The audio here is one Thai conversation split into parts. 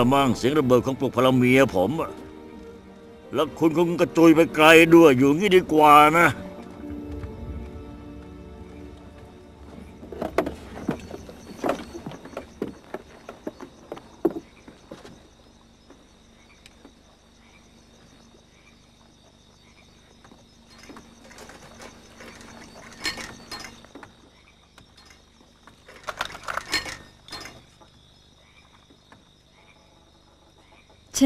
ละมั่งเสียงระเบิดของปลุกพลเมียผมอะแล้วคุณคงกระจุยไปไกลด้วยอยู่งี้ดีกว่านะ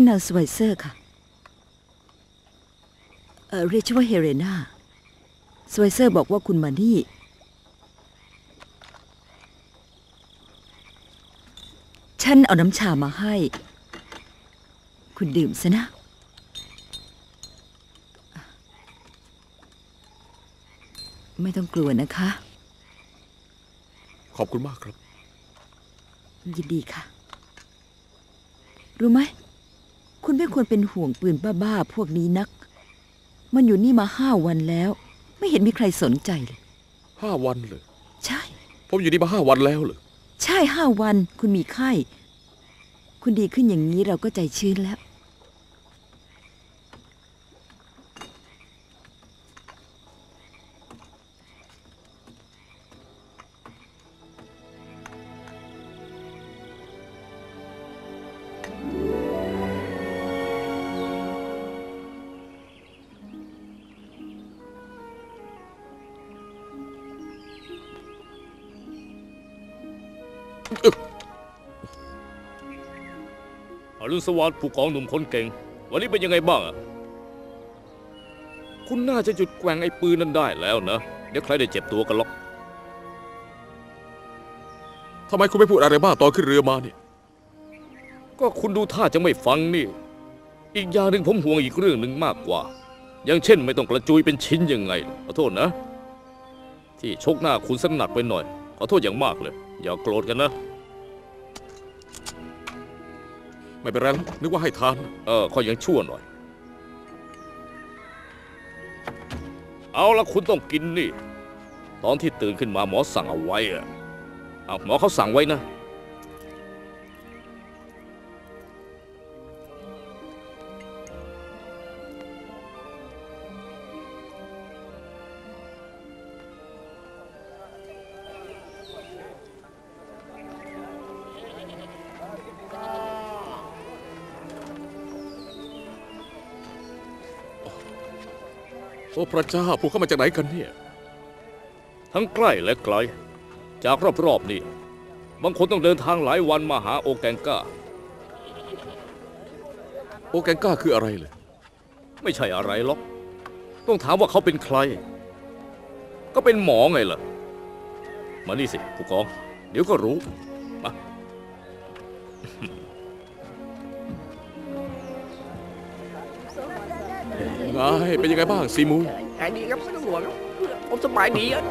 นาสไวเซอร์ค่ะ เออเรียกชื่อว่าเฮเรนาสไวเซอร์บอกว่าคุณมานี่ ฉันเอาน้ำชามาให้ คุณดื่มซะนะ ไม่ต้องกลัวนะคะ ขอบคุณมากครับ ยินดีค่ะ รู้ไหม คุณไม่ควรเป็นห่วงปืนบ้าๆพวกนี้นัก มันอยู่นี่มาห้าวันแล้ว ไม่เห็นมีใครสนใจเลย ห้าวันเลย ใช่ ผมอยู่นี่มาห้าวันแล้วเลยใช่ห้าวัน คุณมีไข้ คุณดีขึ้นอย่างนี้เราก็ใจชื้นแล้ว สวัสดิ์ผู้กองหนุ่มคนเก่ง วันนี้เป็นยังไงบ้างอะคุณน่าจะหยุดแกว่งไอ้ปืนนั้นได้แล้วนะ เดี๋ยวใครได้เจ็บตัวกันหรอก ทำไมคุณไม่พูดอะไรบ้างตอนขึ้นเรือมาเนี่ย ก็คุณดูท่าจะไม่ฟังนี่ อีกอย่างหนึ่งผมห่วงอีกเรื่องหนึ่งมากกว่า อย่างเช่น ไม่ต้องกระจุยเป็นชิ้นยังไงขอโทษนะ ที่ชกหน้าคุณสักหนักไปหน่อย ขอโทษอย่างมากเลย อย่าโกรธกันนะ ไม่เป็นไรนึกว่าให้ทาน เออข้อยังชั่วหน่อย เอาละคุณต้องกินนี่ ตอนที่ตื่นขึ้นมาหมอสั่งเอาไว้อะเอาหมอเขาสั่งไว้นะ โอ้พระเจ้าพวกเขามาจากไหนกันเนี่ย ทั้งใกล้และไกล จากรอบๆนี่ บางคนต้องเดินทางหลายวันมาหาโอแกงก้า โอแกงก้าคืออะไรเลย ไม่ใช่อะไรหรอก ต้องถามว่าเขาเป็นใคร ก็เป็นหมอไงล่ะ มานี่สิผู้กอง เดี๋ยวก็รู้ ไง เป็นยังไงบ้างซีมูหายดีครับไม่ต้องห่วงครับผมสบายดีครับ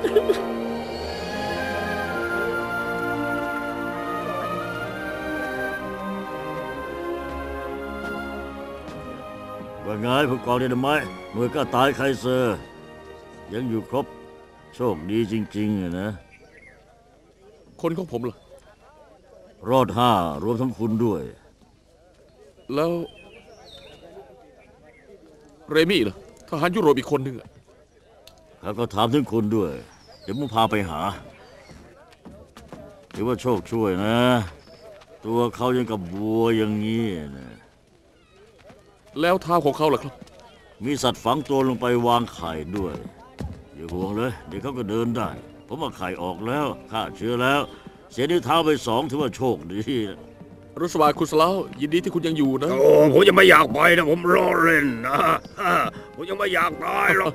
ว่าไงผู้กองเดนไม้หน่วยกล้าตายไคเซอร์ ยังอยู่ครบ โชคดีจริงๆอะนะ คนของผมล่ะ รอดห้ารวมทั้งคุณด้วย แล้ว เรมี่ล่ะทหารยุโรปอีกคนหนึ่งอะเขาก็ถามถึงคุณด้วย เดี๋ยวมึงพาไปหาถือว่าโชคช่วยนะ ตัวเขายังกับบัวอย่างนี้นะแล้วเท้าของเขาล่ะครับ มีสัตว์ฝังตัวลงไปวางไข่ด้วย อย่าห่วงเลย เดี๋ยวเขาก็เดินได้ ผมว่าไข่ออกแล้วฆ่าเชื้อแล้ว เสียนิ้วเท้าไปสองถือว่าโชคดีนะ รุสบายคุณสลาวยินดีที่คุณยังอยู่นะ โอ้ผมยังไม่อยากไปนะผมรอเล่นนะผมยังไม่อยากตายหรอก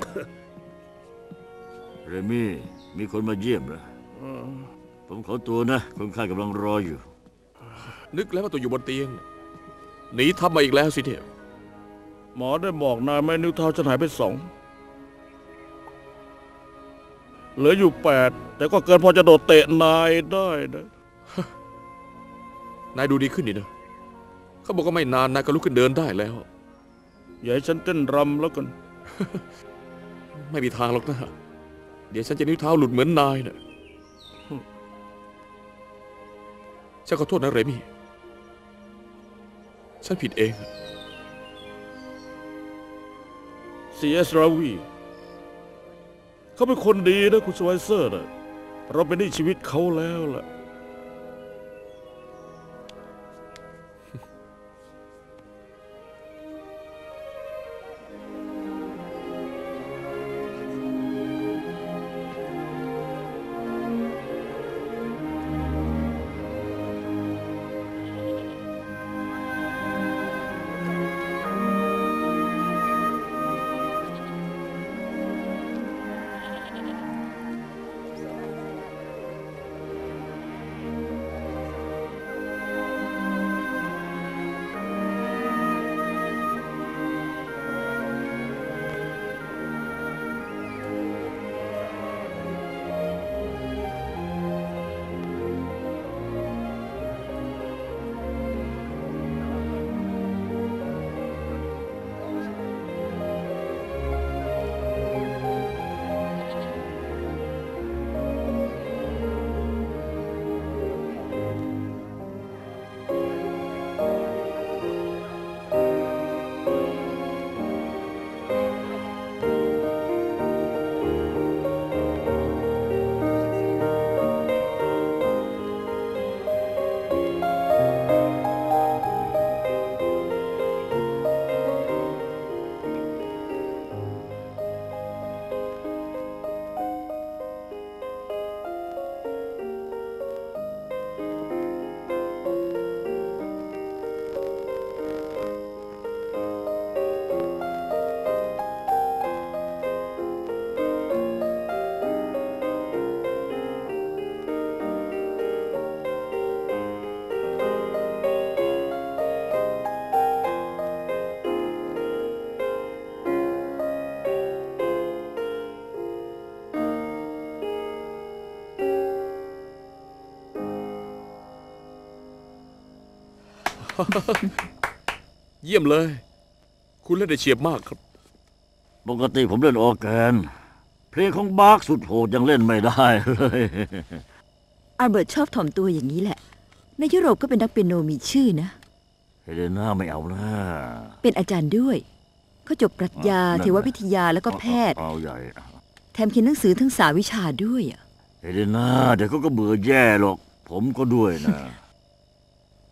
เรมี่มีคนมาเยี่ยมเหรอผมขอตัวนะ คนไข้กำลังรออยู่ นึกแล้วว่าตัวอยู่บนเตียง หนีทับมาอีกแล้วสิเนี่ยหมอได้บอกนายไหมนิ้วเท้าฉันหายไปสองเหลืออยู่แปดแต่ก็เกินพอจะโดดเตะนายได้นะ นายดูดีขึ้นนี่นะ เขาบอกว่าไม่นานนายก็ลุกขึ้นเดินได้แล้ว อย่าให้ฉันเต้นรำแล้วกัน ไม่มีทางหรอกนะ เดี๋ยวฉันจะนิ้วเท้าหลุดเหมือนนายนะฉันขอโทษนะเรมี่ ฉันผิดเอง ซีเอสราวีเขาเป็นคนดีนะคุณสไวเซอร์นะเราเป็นหนี้ชีวิตเขาแล้วล่ะ เยี่ยมเลย คุณเล่นได้เฉียบมากครับ ปกติผมเล่นออร์แกน เพลงของบาร์กสุดโหดยังเล่นไม่ได้เลยอัลเบิร์ตชอบถ่อมตัวอย่างนี้แหละ ในยุโรปก็เป็นนักเปียโนมีชื่อนะ เฮเลน่าไม่เอานะเป็นอาจารย์ด้วย เขาจบปรัชญาเทววิทยาแล้วก็แพทย์ เอาใหญ่ แถมเขียนหนังสือทั้งสามวิชาด้วยอะเฮเลน่าเดี๋ยวเขาก็เบื่อแย่หรอก ผมก็ด้วยนะ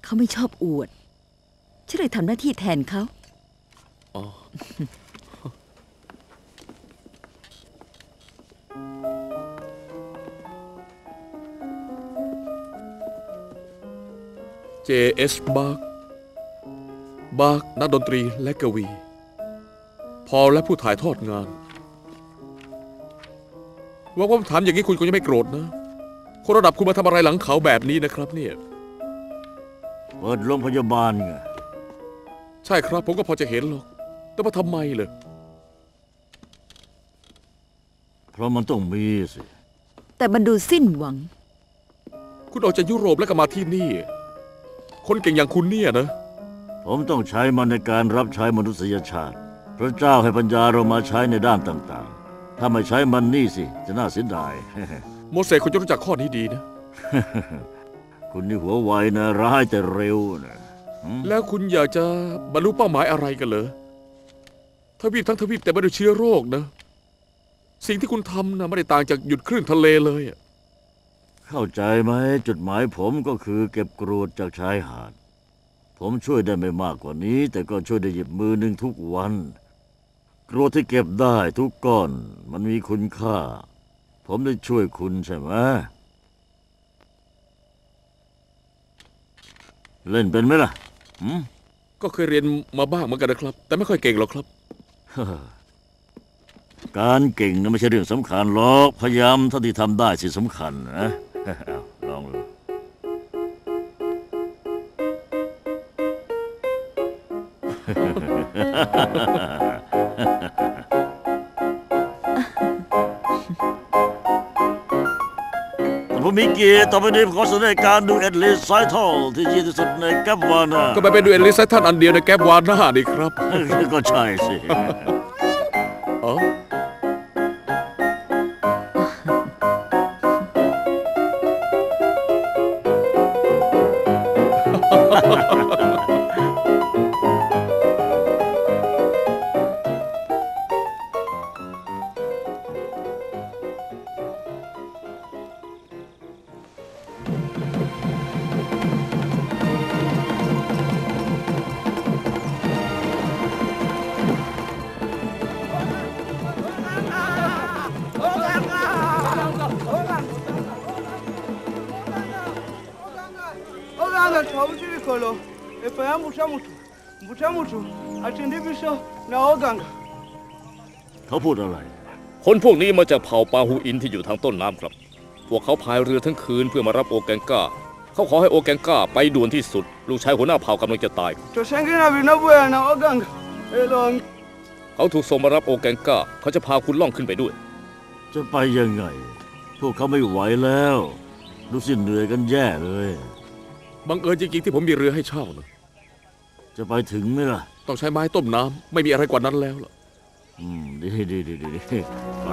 เขาไม่ชอบอวด ฉันเลยทำหน้าที่แทนเขา J.S. บาร์กบาร์กนักดนตรีและกวี พอลและผู้ถ่ายทอดงานหว่าผมถามอย่างนี้คุณคงจะไม่โกรธนะ คนระดับคุณมาทำอะไรหลังเขาแบบนี้นะครับเนี่ย เปิดโรงพยาบาลไง ใช่ครับผมก็พอจะเห็นหรอก แต่ว่าทำไมเลยเพราะมันต้องมีสิ แต่มันดูสิ้นหวัง คุณออกจากยุโรปแล้วก็มาที่นี่ คนเก่งอย่างคุณเนี่ยนะ ผมต้องใช้มันในการรับใช้มนุษยชาติ พระเจ้าให้ปัญญาเรามาใช้ในด้านต่างๆ ถ้าไม่ใช้มันนี่สิ จะน่าเสียดาย โมเสสคุณจะรู้จักข้อนี้ดีนะ คุณนี่หัวไวนะ ร้ายแต่เร็วนะ แล้วคุณอยากจะบรรลุเป้าหมายอะไรกันเหรอทวีปทั้งทวีปแต่ไม่ได้เชื้อโรคนะ สิ่งที่คุณทำนะไม่ได้ต่างจากหยุดคลื่นทะเลเลยอะเข้าใจไหมจุดหมายผมก็คือเก็บกรวดจากชายหาด ผมช่วยได้ไม่มากกว่านี้ แต่ก็ช่วยได้หยิบมือหนึ่งทุกวัน กรวดที่เก็บได้ทุกก้อน มันมีคุณค่า ผมได้ช่วยคุณใช่ไหมเล่นเป็นไหมล่ะ หืมก็เคยเรียนมาบ้างเหมือนกันนะครับ แต่ไม่ค่อยเก่งหรอกครับ การเก่งนะไม่ใช่เรื่องสำคัญหรอก พยายามเท่าที่ทำได้สิสำคัญนะ เอาลองดู ผมมีเกียรติต่อไปนี้ผมขอเสนอการดูเอ็ดลิสไซทอลที่ดีที่สุดในแกัปวานาก็ไปเป็นดูเอลิซท่านอันเดียวในแก๊บวานหน้านี่ครับ ก็ใช่สิ mbuta mutu mbuta mutu ati ndiviso na oganga เขาพูดอะไร คนพวกนี้มาจากเผ่าปาฮูอินที่อยู่ทางต้นน้ำครับ พวกเขาพายเรือทั้งคืนเพื่อมารับโอแกงก้า เขาขอให้โอแกงก้าไปด่วนที่สุด ลูกชายหัวหน้าเผ่ากำลังจะตาย tosengina vinavuya na oganga elong เขาถูกส่งมารับโอแกงก้า เขาจะพาคุณล่องขึ้นไปด้วย จะไปยังไง พวกเขาไม่ไหวแล้วดูสิเหนื่อยกันแย่เลย บังเอิญจริงๆที่ผมมีเรือให้เช่านะ จะไปถึงไหมล่ะ ต้องใช้ไม้ต้มน้ำไม่มีอะไรกว่านั้นแล้วล่ะ อืม ดีดีดีดีดีไป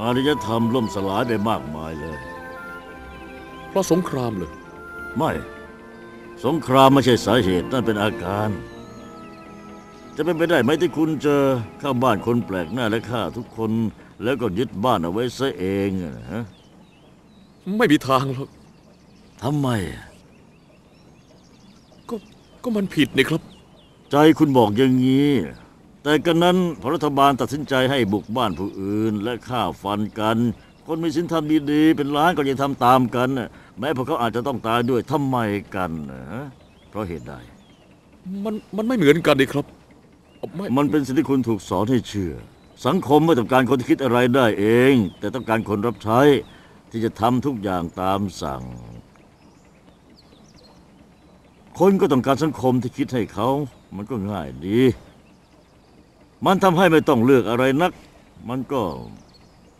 อารยธรรมล่มสลายไปมากมายเลย เพราะสงครามเลย ไม่ สงครามไม่ใช่สาเหตุนั่นเป็นอาการ จะเป็นไปได้ไหมที่คุณจะเข้าบ้านคนแปลกหน้าและฆ่าทุกคน แล้วก็ยึดบ้านเอาไว้ซะเองอะนะฮะไม่มีทางหรอกทำไมอะก็ก็มันผิดนี่ครับ ใจคุณบอกอย่างนี้ แต่กันนั้นพอรัฐบาลตัดสินใจให้บุกบ้านผู้อื่น และฆ่าฟันกัน คนมีสินธรรมดีๆเป็นล้านก็ยังทำตามกันน่ะแม้พวกเขาอาจจะต้องตายด้วยทำไมกันนะฮะเพราะเหตุใดมันมันไม่เหมือนกันนี่ครับไม,มันเป็นสิ่งที่คุณถูกสอนให้เชื่อ สังคมไม่ต้องการคนที่คิดอะไรได้เอง แต่ต้องการคนรับใช้ที่จะทำทุกอย่างตามสั่ง คนก็ต้องการสังคมที่คิดให้เขา มันก็ง่ายดี มันทำให้ไม่ต้องเลือกอะไรนัก มันก็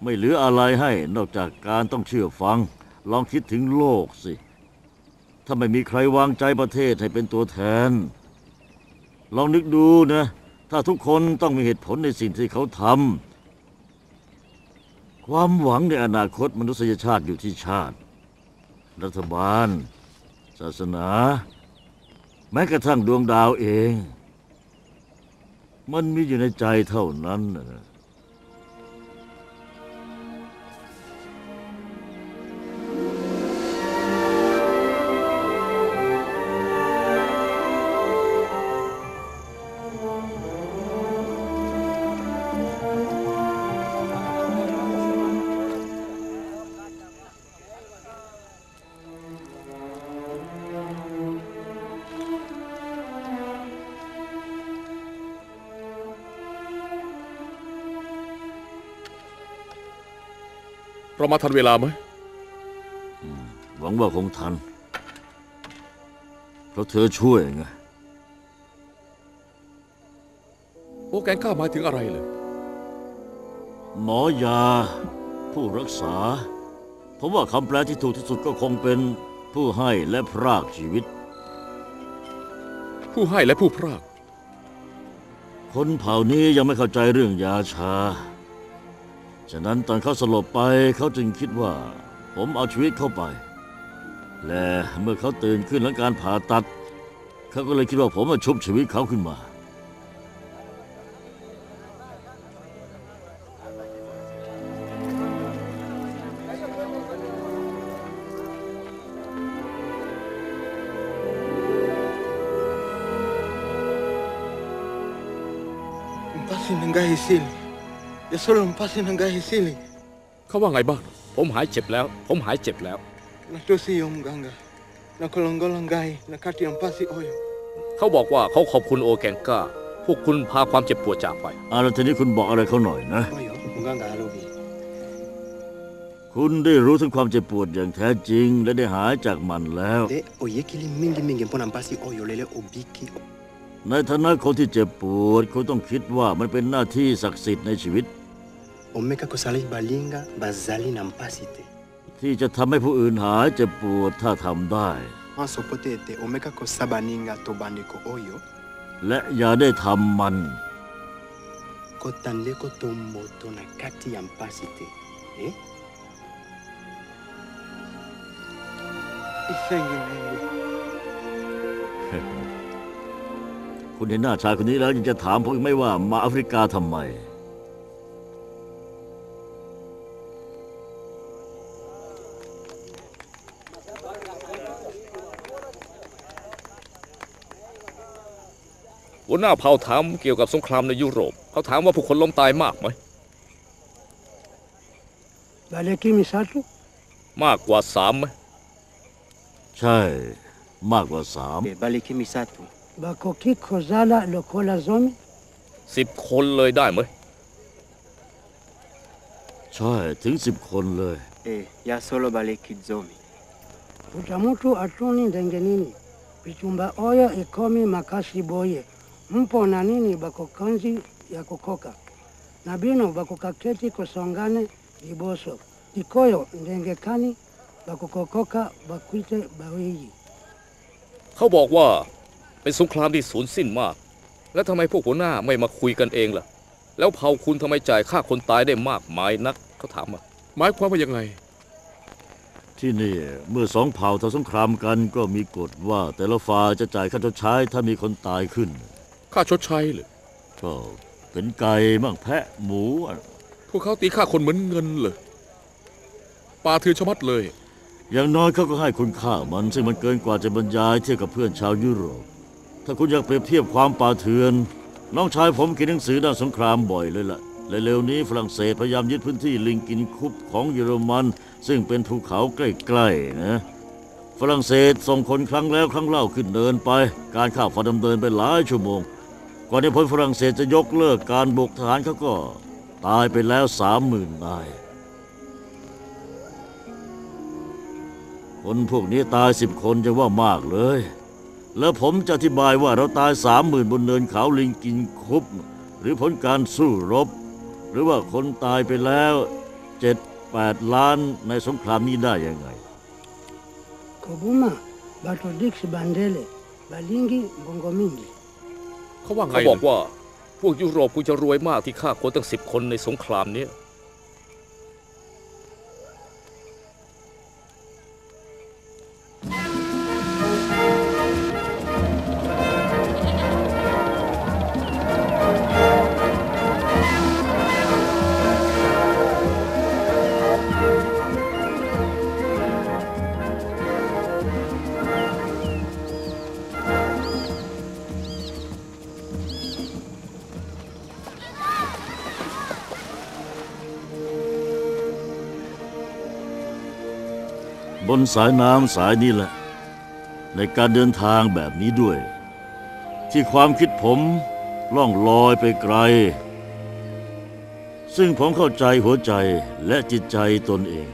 ไม่เหลืออะไรให้นอกจากการต้องเชื่อฟัง ลองคิดถึงโลกสิ ถ้าไม่มีใครวางใจประเทศให้เป็นตัวแทน ลองนึกดูนะ ถ้าทุกคนต้องมีเหตุผลในสิ่งที่เขาทำความหวังในอนาคตมนุษยชาติอยู่ที่ชาติ รัฐบาล ศาสนา แม้กระทั่งดวงดาวเอง มันมีอยู่ในใจเท่านั้นนะ เรามาทันเวลาไหมหวังว่าคงทัน เพราะเธอช่วยไงโอแกงก้าหมายถึงอะไรเลยหมอยา ผู้รักษา ผมว่าคำแปลที่ถูกที่สุดก็คงเป็นผู้ให้และพรากชีวิต ผู้ให้และผู้พราก คนเผ่านี้ยังไม่เข้าใจเรื่องยาชา ฉะนั้นตอนเขาสลบไปเขาจึงคิดว่า ผมเอาชีวิตเข้าไป และเมื่อเขาตื่นขึ้นหลังการผ่าตัด เขาก็เลยคิดว่าผมมาชุบชีวิตเขาขึ้นมา mpasi nangai hisili ya solo mpasi nangai hisili เขาว่าไงบ้าง ผมหายเจ็บแล้ว ผม hài เจ็บแล้ว natosi yo mganga nakolongola ngai na kati ya mpasi oyo เขาบอกว่าเขาขอบคุณโอแกงก้า พวกคุณพาความเจ็บปวดจากไปเอาละทีนี้คุณบอกอะไรเขาหน่อยนะ oyo mganga alobi คุณได้รู้ถึงความเจ็บปวดอย่างแท้จริง และได้หายจากมันแล้ว nde oyekili mingimingi mpona mpasi oyo lele obiki ในฐานะคนที่เจ็บปวดคุณต้องคิดว่ามันเป็นหน้าที่ศักดิ์สิทธิ์ในชีวิต omeka kosala balinga bazali na mpasi te ที่จะทำให้ผู้อื่นหายเจ็บปวดถ้าทำได้ anso po te ete omeka kosala baninga to bandeko oyo และอย่าได้ทำมัน kota ndeko to moto na kati ya mpasi te eh? isengi mingi คุณเห็นหน้าชายคนนี้แล้วยังจะถามผมอีกไหม่ว่ามาแอฟริกาทำไม หัวหน้าเผ่าถามเกี่ยวกับสงครามในยุโรป เขาถามว่าผู้คนล้มตายมากไหม Baleki misatu มากกว่าสามไหมใช่มากกว่าสาม E baleki misatu. bakoki kozala lokola zomi สิบคนเลยได้ไหมใช่ถึงสิบคนเลย E ya solo baleki zomi. kuta mutu atuni ndenge nini bitumba oyo ekomi makasi boye mpo na nini bakokanzi ya kokoka na bino bakokaketi kosongane liboso ikoyo ndenge kani bakokokoka bakwite baweyi เขาบอกว่าเป็นสงครามที่สูญสิ้นมาก แล้วทำไมพวกหัวหน้าไม่มาคุยกันเองล่ะ แล้วเผ่าคุณทำไมจ่ายค่าคนตายได้มากมายนักเขาถามมาหมายความว่ายังไง ที่นี่เมื่อสองเผ่าทำสงครามกันก็มีกฎว่า แต่ละฝ่ายจะจ่ายค่าชดใช้ถ้ามีคนตายขึ้น ค่าชดใช้เลยก็เป็นไก่บ้างแพะหมูอะพวกเขาตีค่าคนเหมือนเงินเลยปาเถื่อนชะมัดเลย อย่างน้อยเขาก็ให้คุณค่ามันซึ่งมันเกินกว่าจะบรรยายเทียบกับเพื่อนชาวยุโรป ถ้าคุณอยากเปรียบเทียบความป่าเถื่อน น้องชายผมเขียนหนังสือด้านสงครามบ่อยเลยล่ะและเร็วๆนี้ฝรั่งเศสพยายามยึดพื้นที่ลิงกินคุปของเยอรมัน ซึ่งเป็นภูเขาใกล้ๆนะฝรั่งเศสส่งคนครั้งแล้วครั้งเล่าขึ้นเดินไป การข้าวฟ้าดำเนินไปหลายชั่วโมง ก่อนที่พลฝรั่งเศสจะยกเลิกการบุกทหารเขาก็ตายไปแล้วสามหมื่นนาย คนพวกนี้ตายสิบคนจะว่ามากเลย แล้วผมจะอธิบายว่าเราตายสามหมื่นบนเนินเขาลิงกินคุบ หรือผลการสู้รบ หรือว่าคนตายไปแล้วเจ็ดแปดล้านในสงครามนี้ได้ยังไง kobuma bato dix bandele balingi mbongo mingi เขาว่าไงเขาบอกว่าพวกยุโรปคุณจะรวยมากที่ฆ่าคนตั้งสิบคนในสงครามเนี้ย นสายน้ำสายนี้แหละ ในการเดินทางแบบนี้ด้วย ที่ความคิดผมล่องลอยไปไกล ซึ่งผมเข้าใจหัวใจและจิตใจตนเอง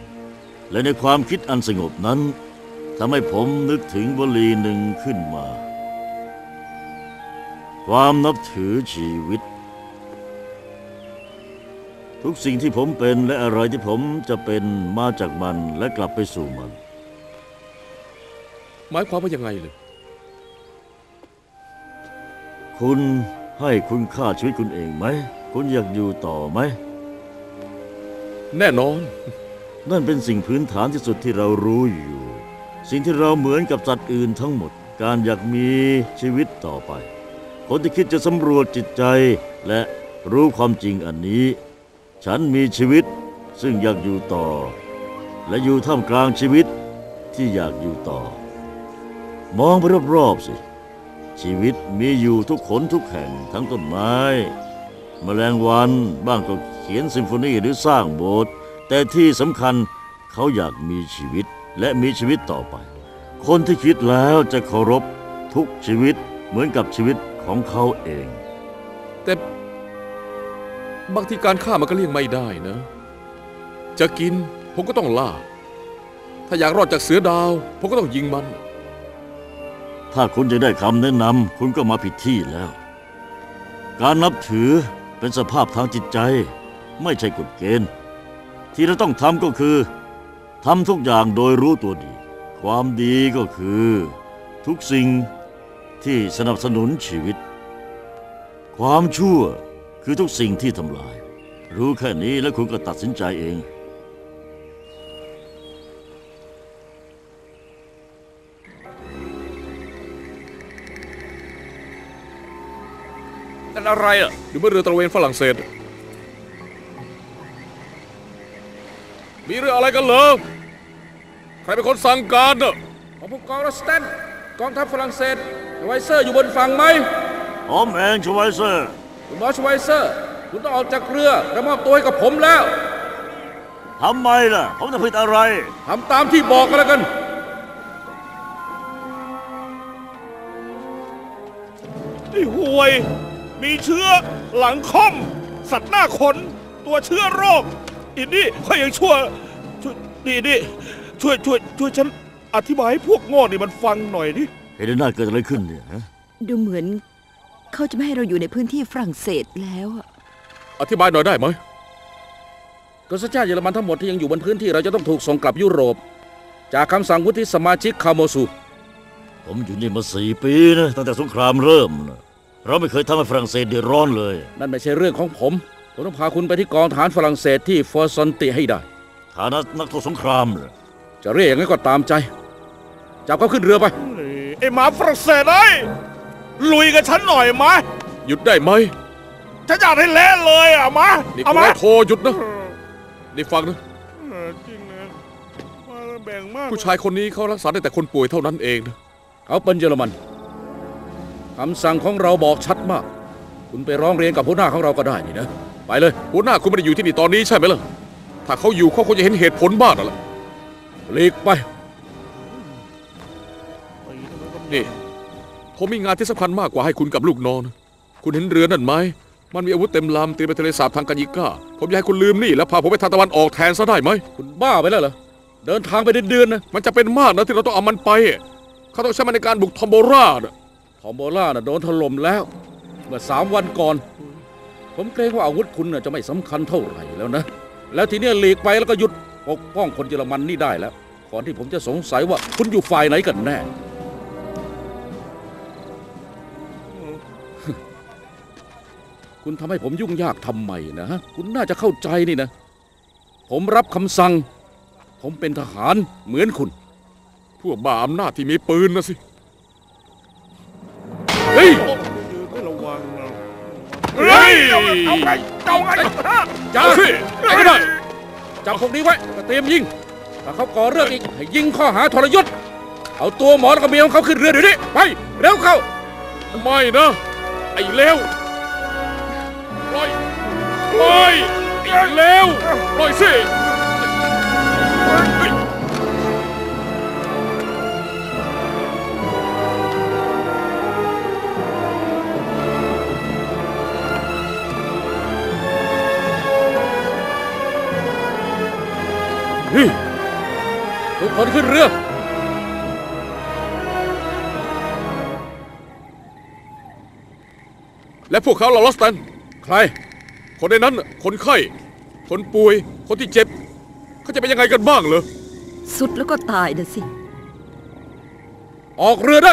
และในความคิดอันสงบนั้นทำให้ผมนึกถึงวลีหนึ่งขึ้นมา ความนับถือชีวิต ทุกสิ่งที่ผมเป็นและอะไรที่ผมจะเป็นมาจากมันและกลับไปสู่มัน หมายความว่ายังไงเลย คุณให้คุณค่าชีวิตคุณเองไหม คุณอยากอยู่ต่อไหม แน่นอน นั่นเป็นสิ่งพื้นฐานที่สุดที่เรารู้อยู่ สิ่งที่เราเหมือนกับสัตว์อื่นทั้งหมด การอยากมีชีวิตต่อไป คนที่คิดจะสำรวจจิตใจและรู้ความจริงอันนี้ ฉันมีชีวิตซึ่งอยากอยู่ต่อ และอยู่ท่ามกลางชีวิตที่อยากอยู่ต่อ มองไปรอบๆสิ ชีวิตมีอยู่ทุกขนทุกแห่งทั้งต้นไม้ แมลงวันบ้างก็เขียนซิมโฟนีหรือสร้างโบสถ์แต่ที่สำคัญเขาอยากมีชีวิตและมีชีวิตต่อไป คนที่คิดแล้วจะเคารพทุกชีวิตเหมือนกับชีวิตของเขาเอง แต่บางทีการฆ่ามันก็เลี่ยงไม่ได้นะ จะกินผมก็ต้องล่า ถ้าอยากรอดจากเสือดาว ผมก็ต้องยิงมัน ถ้าคุณจะได้คำแนะนำคุณก็มาผิดที่แล้ว การนับถือเป็นสภาพทางจิตใจ ไม่ใช่กฎเกณฑ์ ที่เราต้องทำก็คือทำทุกอย่างโดยรู้ตัวดี ความดีก็คือ ทุกสิ่งที่สนับสนุนชีวิต ความชั่วคือทุกสิ่งที่ทำลาย รู้แค่นี้แล้วคุณก็ตัดสินใจเอง นั่นอะไรอะหรือว่าเรือตระเวนฝรั่งเศส มีเรื่องอะไรกันเหรอใครเป็นคนสั่งการเนอะของผู้กองรัสตันกองทัพฝรั่งเศสไวเซอร์อยู่บนฝั่งไหมอผมเองชไวเซอร์คุณมอชไวเซอร์ คุณต้องออกจากเรือและมอบตัวให้กับผมแล้วทำไมล่ะ ผมจะผิดอะไรทำตามที่บอกกันแล้วกันไอ้ห่วย มีเชื้อหลังค่อม สัตว์หน้าขน ตัวเชื้อโรคอินนี่เขายังชั่วช่วยนี่นี่ช่วยช่วยช่วยฉันอธิบายให้พวกโง่นี่มันฟังหน่อยดิเฮเลน่าเกิดอะไรขึ้นเนี่ยฮะดูเหมือนเขาจะไม่ให้เราอยู่ในพื้นที่ฝรั่งเศสแล้วอะอธิบายหน่อยได้ไหมกษัตริย์ชาติเยอรมันทั้งหมดที่ยังอยู่บนพื้นที่เราจะต้องถูกส่งกลับยุโรป จากคำสั่งวุฒิสมาชิกคาโมซูผมอยู่นี่มาสี่ปีนะตั้งแต่สงครามเริ่มนะ เราไม่เคยทำให้ฝรั่งเศสเดือดร้อนเลย นั่นไม่ใช่เรื่องของผม ผมต้องพาคุณไปที่กองทหารฝรั่งเศสที่ฟอร์ซอนติให้ได้ ฐานะนักโทษสงครามเหรอจะเรียกอย่างนั้นก็ตามใจ จับเขาขึ้นเรือไป ไอ้หมาฝรั่งเศสไอ้ยลุยกับฉันหน่อยมาหยุดได้ไหมฉันอยากให้เละเลยอะมานี่เอาคุณมาไอ้โทรหยุดนะนี่ฟังนะเออจริงนะมาแบ่งมากผู้ชายคนนี้เขารักษาได้แต่คนป่วยเท่านั้นเองนะเขาเป็นเยอรมัน คำสั่งของเราบอกชัดมาก คุณไปร้องเรียนกับหัวหน้าของเราก็ได้นี่นะ ไปเลย หัวหน้าคุณไม่ได้อยู่ที่นี่ตอนนี้ใช่ไหมล่ะ ถ้าเขาอยู่เขาคงจะเห็นเหตุผลบ้างนั่นแหละหลีกไป นี่ผมมีงานที่สำคัญมากกว่าให้คุณกับลูกน้องนะคุณเห็นเรือนั่นไหม มันมีอาวุธเต็มลำเตรียมไปทะเลสาบทางกัญญิก้า ผมอยากให้คุณลืมนี่แล้วพาผมไปทางตะวันออกแทนซะได้ไหม คุณบ้าไปแล้วเหรอ เดินทางไปเดือนๆนะ มันจะเป็นมากนะที่เราต้องเอามันไป เขาต้องใช้มันในการบุกทอมโบรานะ ทอมโบล่าน่ะโดนถล่มแล้ว เมื่อสามวันก่อน ผมเกรงว่าอาวุธคุณน่ะจะไม่สำคัญเท่าไหร่แล้วนะ แล้วทีเนี้ยหลีกไปแล้วก็หยุดปกป้องคนเยอรมันนี่ได้แล้วก่อนที่ผมจะสงสัยว่าคุณอยู่ฝ่ายไหนกันแน่คุณทำให้ผมยุ่งยากทำไมนะฮะคุณน่าจะเข้าใจนี่นะ ผมรับคำสั่ง ผมเป็นทหารเหมือนคุณ พวกบ้าอำนาจที่มีปืนนะสิ ฮ้ยไม่ระวังนะเฮ้ยเอาไงเอาไงจับสิไอ้ก็ได้จับพวกนี้ไว้แล้วเตรียมยิงถ้าเขาก่อเรื่องอีกให้ยิงข้อหาทรยศเอาตัวหมอแล้วก็เมียของเขาขึ้นเรือเดี๋ยวนี้ไปเร็วเข้าไม่นะไอ้เลวปล่อยปล่อยไอ้เลวปล่อยสิ ทุกคนขึ้นเรือ และพวกเขาเราลอสตัน ใคร คนในนั้นน่ะคนไข้ คนป่วย คนที่เจ็บ เขาจะเป็นยังไงกันบ้างเหรอ สุดแล้วก็ตายนะสิ ออกเรือได้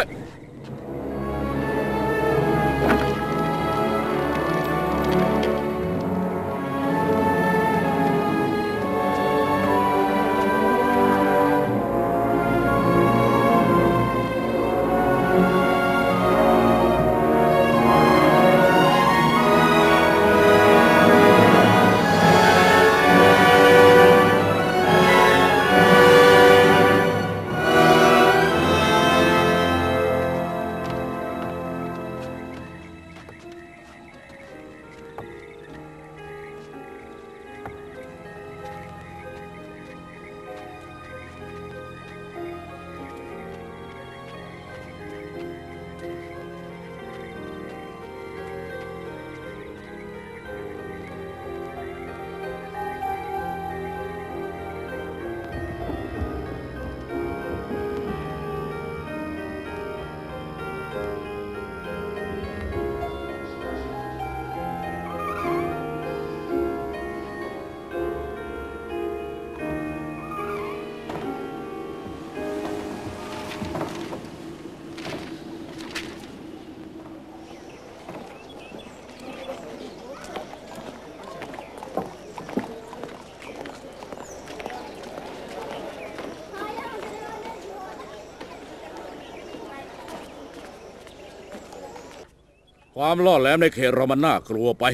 ความล่อแหลมในเขตเรามันน่ากลัวไป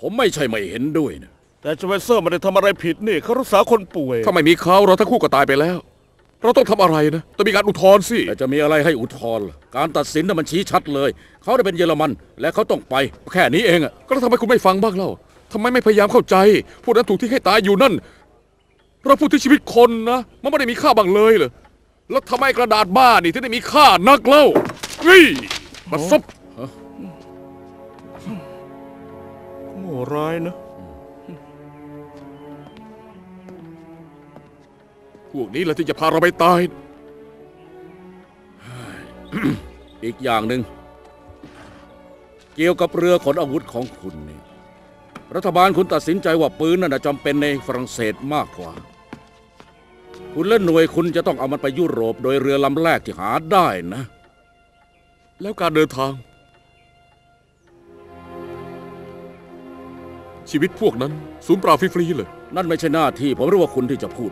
ผมไม่ใช่ไม่เห็นด้วยนะแต่ชเวเซอร์ไมันได้ทำอะไรผิดนี่เขารักษาคนป่วย ถ้าไม่มีเขาเราทั้งคู่ก็ตายไปแล้ว เราต้องทำอะไรนะต้องมีการอุทธรณ์สิแต่จะมีอะไรให้อุทธรณ์ล่ะการตัดสินน่ะมันชี้ชัดเลย เขาได้เป็นเยอรมัน และเขาต้องไปแค่นี้เองอะก็แล้วทำไมคุณไม่ฟังบ้างเล่าทำไมไม่พยายามเข้าใจพวกนั้นถูกทิ้งให้ตายอยู่นั่น เราพูดถึงชีวิตคนนะมันไม่ได้มีค่าบ้างเลยเหรอแล้วทำไมกระดาษบ้านี่ถึงได้มีค่านักเล่าเฮ้ยมาซบ ร้ายนะ พวกนี้แหละที่จะพาเราไปตาย อีกอย่างหนึ่ง เกี่ยวกับเรือขนอาวุธของคุณเนี่ยรัฐบาลคุณตัดสินใจว่าปืนนั่นนะจำเป็นในฝรั่งเศสมากกว่า คุณและหน่วยคุณจะต้องเอามันไปยุโรป โดยเรือลำแรกที่หาได้นะ แล้วการเดินทาง ชีวิตพวกนั้นสูญเปล่าฟรีๆเลย นั่นไม่ใช่หน้าที่ผมรู้ว่าคุณที่จะพูด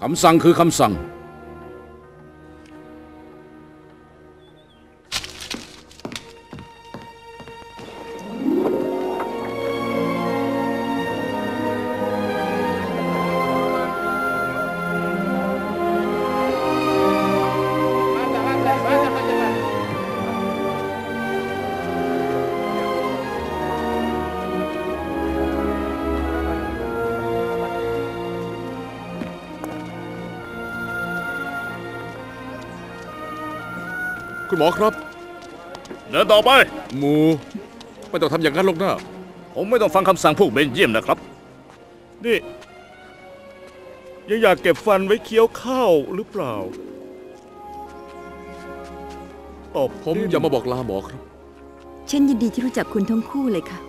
คำสั่งคือคำสั่ง มอครับ เดินต่อไป หมู ไม่ต้องทำอย่างนั้นหรอกนะผมไม่ต้องฟังคำสั่งพวกเบนเยียมนะครับ นี่ ยังอยากเก็บฟันไว้เคี้ยวข้าวหรือเปล่า ตอบผมอย่ามาบอกลาหมอครับฉันยินดีที่รู้จักคุณทั้งคู่เลยค่ะ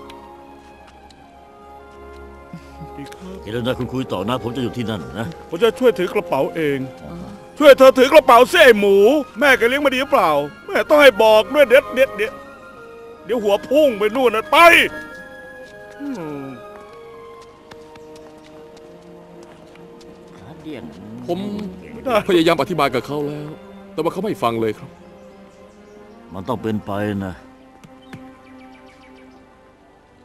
ดีครับเห็นแล้วนะคุณคุยต่อนะ ผมจะอยู่ที่นั่นนะ ผมจะช่วยถือกระเป๋าเอง ช่วยเธอถือกระเป๋าเส้ไอ้หมู แม่แกเลี้ยงมาดีหรือเปล่า แม่ต้องให้บอกด้วยเด็ดเด็ดเด็ดเดี๋ยวหัวพุ่งไปนู่นนะไปอืมผมไม่ได้พยายามอธิบายกับเขาแล้ว แต่ว่าเขาไม่ฟังเลยครับ มันต้องเป็นไปนะ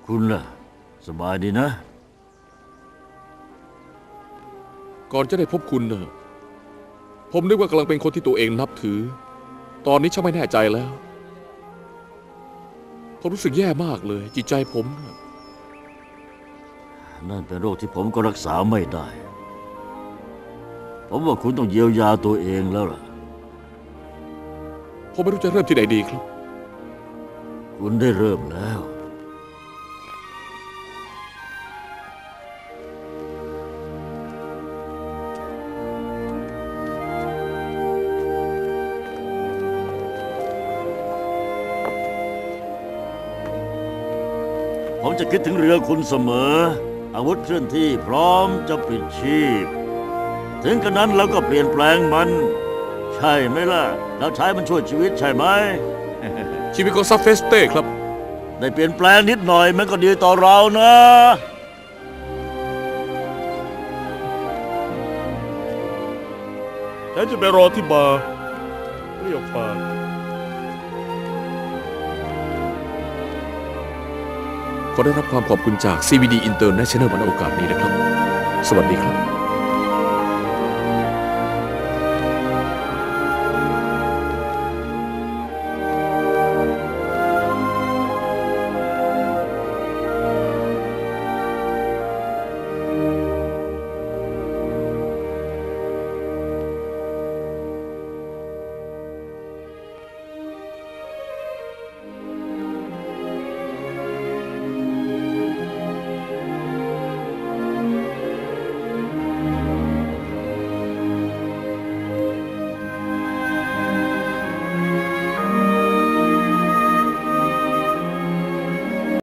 คุณล่ะ สบายดีนะ ก่อนจะได้พบคุณเนอะ ผมนึกว่ากำลังเป็นคนที่ตัวเองนับถือ ตอนนี้ฉันไม่แน่ใจแล้ว ผมรู้สึกแย่มากเลย จิตใจผมน่ะนั่นเป็นโรคที่ผมก็รักษาไม่ได้ ผมว่าคุณต้องเยียวยาตัวเองแล้วล่ะ ผมไม่รู้จะเริ่มที่ไหนดีครับ คุณได้เริ่มแล้ว จะคิดถึงเรือคุณเสมอ อาวุธเคลื่อนที่พร้อมจะปิดชีพ ถึงกระนั้นเราก็เปลี่ยนแปลงมัน ใช่ไหมล่ะเราใช้มันช่วยชีวิตใช่ไหม ชีวิตของซัฟเฟสเต้ครับ ได้เปลี่ยนแปลงนิดหน่อยมันก็ดีต่อเรานะ ฉันจะไปรอที่บาร์เรียกปาก ได้รับความขอบคุณจาก CBD International วันโอกาสนี้นะครับ สวัสดีครับ